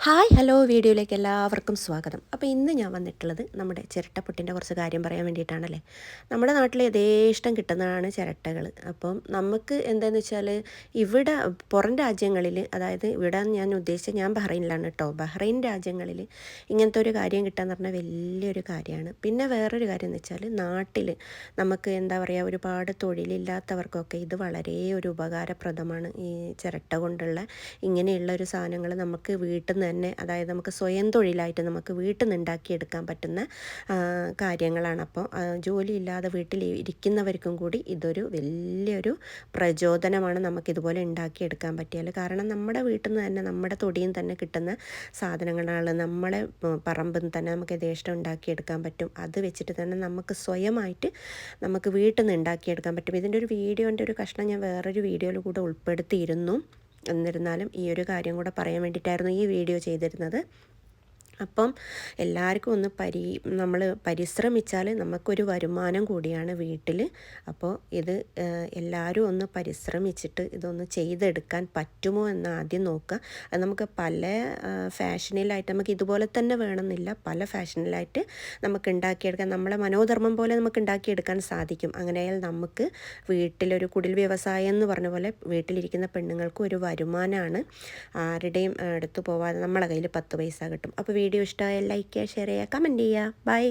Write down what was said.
Hi hello വീഡിയോയിലേക്ക് എല്ലാവർക്കും സ്വാഗതം. അപ്പോൾ ഇന്ന് ഞാൻ വന്നിട്ടുള്ളത് നമ്മുടെ ചിരട്ടപ്പൊട്ടിന്റെ കുറച്ച് കാര്യം പറയാൻ വേണ്ടിയിട്ടാണല്ലേ? നമ്മുടെ നാട്ടിൽ യഥേഷ്ടം കിട്ടുന്നതാണ് ചിരട്ടകൾ അപ്പം നമുക്ക് എന്താണെന്ന് വെച്ചാൽ ഇവിടെ പുറം രാജ്യങ്ങളിൽ അതായത് ഇവിടെ ഞാൻ ഉദ്ദേശിച്ച ഞാൻ ബഹ്റൈനിലാണ് കേട്ടോ. ബഹ്റൈൻ രാജ്യങ്ങളിൽ ഇങ്ങനത്തെ ഒരു കാര്യം കിട്ടാന്ന് പറഞ്ഞാൽ വലിയൊരു കാര്യമാണ്. പിന്നെ വേറൊരു കാര്യം എന്ന് വെച്ചാൽ നാട്ടിൽ നമുക്ക് എന്താ പറയുക ഒരുപാട് തൊഴിലില്ലാത്തവർക്കൊക്കെ ഇത് വളരെ ഒരു ഉപകാരപ്രദമാണ് ഈ ചിരട്ട കൊണ്ടുള്ള ഇങ്ങനെയുള്ള ഒരു സാധനങ്ങൾ നമുക്ക് വീട്ടിൽ നിന്ന് തന്നെ അതായത് നമുക്ക് സ്വയം തൊഴിലായിട്ട് നമുക്ക് വീട്ടിൽ നിന്ന് ഉണ്ടാക്കിയെടുക്കാൻ പറ്റുന്ന കാര്യങ്ങളാണ്. അപ്പോൾ ജോലിയില്ലാതെ വീട്ടിൽ ഇരിക്കുന്നവർക്കും കൂടി ഇതൊരു വലിയൊരു പ്രചോദനമാണ് നമുക്കിതുപോലെ ഉണ്ടാക്കിയെടുക്കാൻ പറ്റിയാൽ കാരണം നമ്മുടെ വീട്ടിൽ നിന്ന് തന്നെ നമ്മുടെ തൊടിയും തന്നെ കിട്ടുന്ന സാധനങ്ങളാണ് നമ്മളെ പറമ്പിൽ തന്നെ നമുക്ക് യഥേഷ്ടം ഉണ്ടാക്കിയെടുക്കാൻ പറ്റും. അത് വെച്ചിട്ട് തന്നെ നമുക്ക് സ്വയമായിട്ട് നമുക്ക് വീട്ടിൽ നിന്ന് ഉണ്ടാക്കിയെടുക്കാൻ പറ്റും. ഇതിന്റെ ഒരു വീഡിയോന്റെ ഒരു കഷ്ണം ഞാൻ വേറൊരു വീഡിയോയിൽ കൂടെ ഉൾപ്പെടുത്തിയിരുന്നു. എന്നിരുന്നാലും ഈ ഒരു കാര്യം കൂടെ പറയാൻ വേണ്ടിയിട്ടായിരുന്നു ഈ വീഡിയോ ചെയ്തിരുന്നത്. അപ്പം എല്ലാവർക്കും ഒന്ന് പരി നമ്മൾ പരിശ്രമിച്ചാൽ നമുക്കൊരു വരുമാനം കൂടിയാണ് വീട്ടിൽ. അപ്പോൾ ഇത് എല്ലാവരും ഒന്ന് പരിശ്രമിച്ചിട്ട് ഇതൊന്ന് ചെയ്തെടുക്കാൻ പറ്റുമോ എന്ന് ആദ്യം നോക്കുക. നമുക്ക് പല ഫാഷനിലായിട്ട് നമുക്ക് ഇതുപോലെ തന്നെ വേണമെന്നില്ല. പല ഫാഷനിലായിട്ട് നമുക്ക് ഉണ്ടാക്കിയെടുക്കാൻ നമ്മളെ മനോധർമ്മം പോലെ നമുക്ക് ഉണ്ടാക്കിയെടുക്കാൻ സാധിക്കും. അങ്ങനെയാൽ നമുക്ക് വീട്ടിലൊരു കുടിൽ വ്യവസായം എന്ന് പറഞ്ഞ പോലെ വീട്ടിലിരിക്കുന്ന പെണ്ണുങ്ങൾക്ക് ഒരു വരുമാനമാണ്. ആരുടെയും എടുത്തു പോവാതെ നമ്മളെ കയ്യിൽ പത്ത് പൈസ കിട്ടും. അപ്പോൾ വീഡിയോ ഇഷ്ടമായാൽ ലൈക്ക് ചെയ്യുക ഷെയർ ചെയ്യുക കമന്റ് ചെയ്യുക. ബൈ